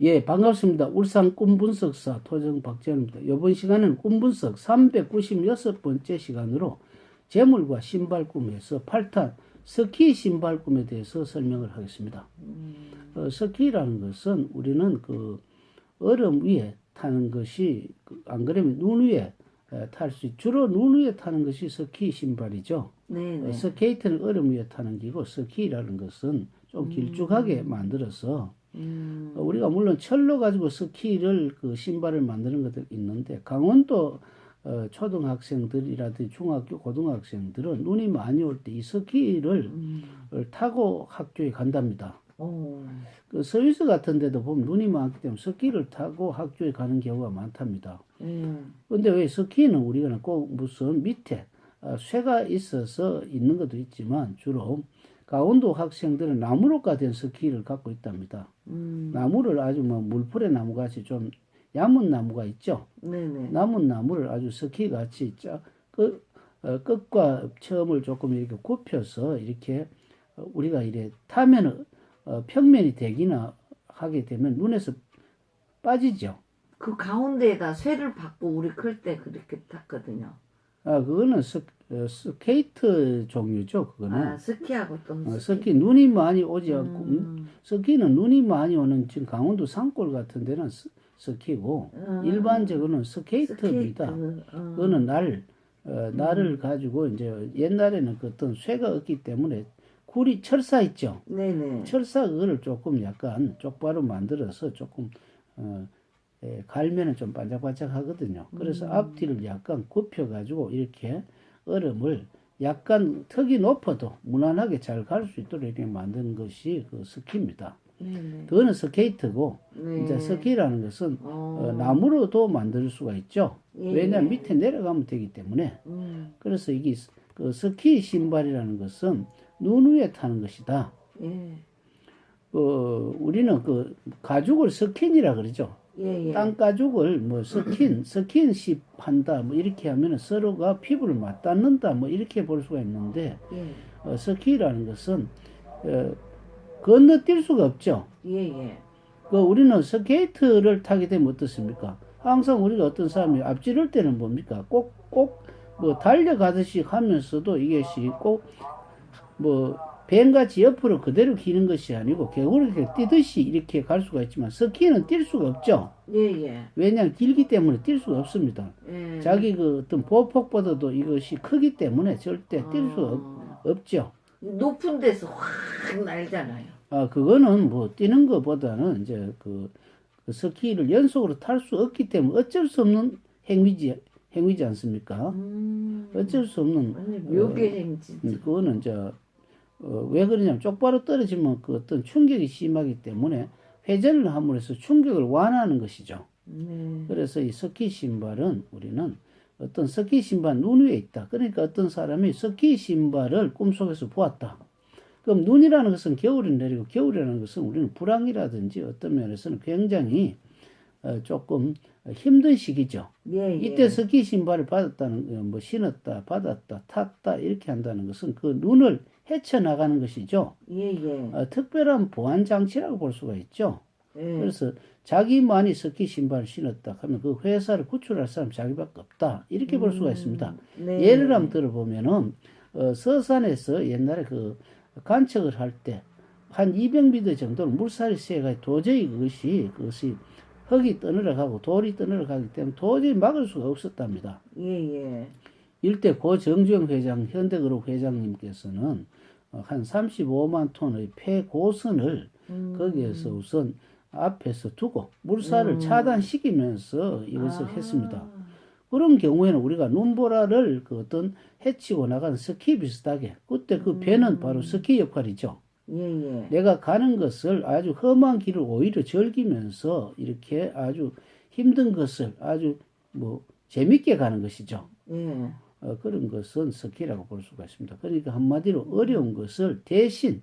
예, 반갑습니다. 울산 꿈분석사 토정 박재현입니다. 이번 시간은 꿈분석 396번째 시간으로 재물과 신발 꿈에서 8탄 스키 신발 꿈에 대해서 설명을 하겠습니다. 어, 스키라는 것은 우리는 그 얼음 위에 타는 것이 그안 그러면 눈 위에 탈수 주로 눈 위에 타는 것이 스키 신발이죠. 네, 어, 네. 스케이트는 얼음 위에 타는 기고 스키라는 것은 좀 길쭉하게 만들어서 음, 어, 우리가 물론 철로 가지고 스키를 그 신발을 만드는 것들 있는데 강원도 어, 초등학생들이라든지 중학교 고등학생들은 눈이 많이 올 때 이 스키를 음. 어, 타고 학교에 간답니다. 오, 그 서비스 같은 데도 보면 눈이 많기 때문에 스키를 타고 학교에 가는 경우가 많답니다. 음, 근데 왜 스키는 우리가 꼭 무슨 밑에 어, 쇠가 있어서 있는 것도 있지만 주로 강원도 학생들은 나무로가 된 스키를 갖고 있답니다. 음, 나무를 아주 뭐 물풀의 나무 같이 좀 얇은 나무가 있죠. 네, 네. 남은 나무를 아주 스키 같이 쫙 끝, 어, 끝과 처음을 조금 이렇게 굽혀서 이렇게 어, 우리가 이래 타면은 어, 평면이 되기나 하게 되면 눈에서 빠지죠. 그 가운데에다 쇠를 받고 우리 클 때 그렇게 탔거든요. 아 그거는 스, 어, 스케이트 종류죠. 그거는 아, 스키하고 또 어, 스키 눈이 많이 오지 않고 음, 스키는 눈이 많이 오는 지금 강원도 산골 같은 데는 스, 스키고 음, 일반적으로는 스케이트입니다. 스케이트, 어, 그거는 날, 어, 날을 가지고 이제 옛날에는 그 어떤 쇠가 없기 때문에 구리 철사 있죠. 네, 네. 철사 그거를 조금 약간 쪽바로 만들어서 조금 어, 예, 갈면은 좀 반짝반짝 하거든요. 그래서 앞뒤를 약간 굽혀 가지고 이렇게 얼음을 약간 턱이 높아도 무난하게 잘 갈 수 있도록 이렇게 만드는 것이 그 스키입니다. 네, 네. 그거는 스케이트고 네. 이제 스키라는 것은 어, 어, 나무로도 만들 수가 있죠. 예, 왜냐하면 예. 밑에 내려가면 되기 때문에 음, 그래서 이게 스- 그 스키 신발이라는 것은 눈 위에 타는 것이다. 예, 그 우리는 그 가죽을 스킨이라 그러죠. 예, 예. 땅 가죽을 뭐 스킨, 스킨십 한다 뭐 이렇게 하면 서로가 피부를 맞닿는다 뭐 이렇게 볼 수가 있는데 예, 어, 스키라는 것은 어, 건너뛸 수가 없죠. 예, 예. 그 우리는 스케이트를 타게 되면 어떻습니까? 항상 우리가 어떤 사람이 앞지를 때는 뭡니까? 꼭, 꼭, 뭐, 달려가듯이 하면서도 이것이 꼭, 뭐, 뱀같이 옆으로 그대로 기는 것이 아니고, 개구리 이렇게 뛰듯이 이렇게 갈 수가 있지만, 스키는 뛸 수가 없죠. 예, 예. 왜냐하면 길기 때문에 뛸 수가 없습니다. 예. 자기 그 어떤 보폭보다도 이것이 크기 때문에 절대 뛸 수가 없, 어, 없 죠. 높은 데서 확 날잖아요. 아, 그거는 뭐 뛰는 것보다는 이제 그, 그 스키를 연속으로 탈 수 없기 때문에 어쩔 수 없는 행위지, 행위지 않습니까? 음, 어쩔 수 없는, 묘계 행진. 음, 그거는 이제, 어, 왜 그러냐면 쪽바로 떨어지면 그 어떤 충격이 심하기 때문에 회전을 함으로 해서 충격을 완화하는 것이죠. 네. 그래서 이 스키 신발은 우리는 어떤 스키 신발 눈 위에 있다. 그러니까 어떤 사람이 스키 신발을 꿈속에서 보았다. 그럼 눈이라는 것은 겨울에 내리고 겨울이라는 것은 우리는 불황이라든지 어떤 면에서는 굉장히 어, 조금 힘든 시기죠. 예, 예. 이때 스키 신발을 받았다는 어, 뭐 신었다, 받았다, 탔다 이렇게 한다는 것은 그 눈을 헤쳐 나가는 것이죠. 예, 예. 어, 특별한 보안 장치라고 볼 수가 있죠. 예. 그래서 자기만이 스키 신발을 신었다 하면 그 회사를 구출할 사람 자기밖에 없다 이렇게 볼 수가 있습니다. 네. 예를 한번 들어보면은 어, 서산에서 옛날에 그 관측을 할 때 한 200m 정도는 물살이 세가 도저히 그것이 그것이 흙이 떠내려 가고 돌이 떠내려 가기 때문에 도저히 막을 수가 없었답니다. 예, 예. 일대 고 정주영 회장 현대그룹 회장님께서는 어, 한 35만 톤의 폐고선을 음. 거기에서 우선 앞에서 두고 물살을 음. 차단시키면서 이것을 아. 했습니다. 그런 경우에는 우리가 눈보라를 그 어떤 해치고 나가는 스키 비슷하게 그때 그 배는 바로 스키 역할이죠. 예, 예. 내가 가는 것을 아주 험한 길을 오히려 즐기면서 이렇게 아주 힘든 것을 아주 뭐 재밌게 가는 것이죠. 예. 어, 그런 것은 스키라고 볼 수가 있습니다. 그러니까 한마디로 어려운 것을 대신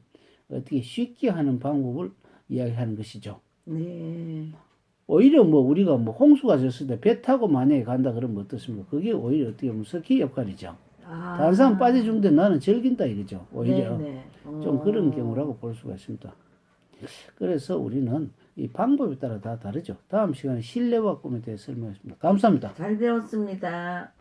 어떻게 쉽게 하는 방법을 이야기하는 것이죠. 네. 오히려 뭐 우리가 뭐 홍수가 졌을 때 배 타고 만약에 간다 그러면 어떻습니까? 그게 오히려 어떻게 보면 스키 역할이죠. 아. 다른 사람 빠져주는데 나는 즐긴다 이거죠. 오히려 네, 네. 좀 그런 어. 경우라고 볼 수가 있습니다. 그래서 우리는 이 방법에 따라 다 다르죠. 다음 시간에 실내화 꿈에 대해 설명하겠습니다. 감사합니다. 잘 배웠습니다.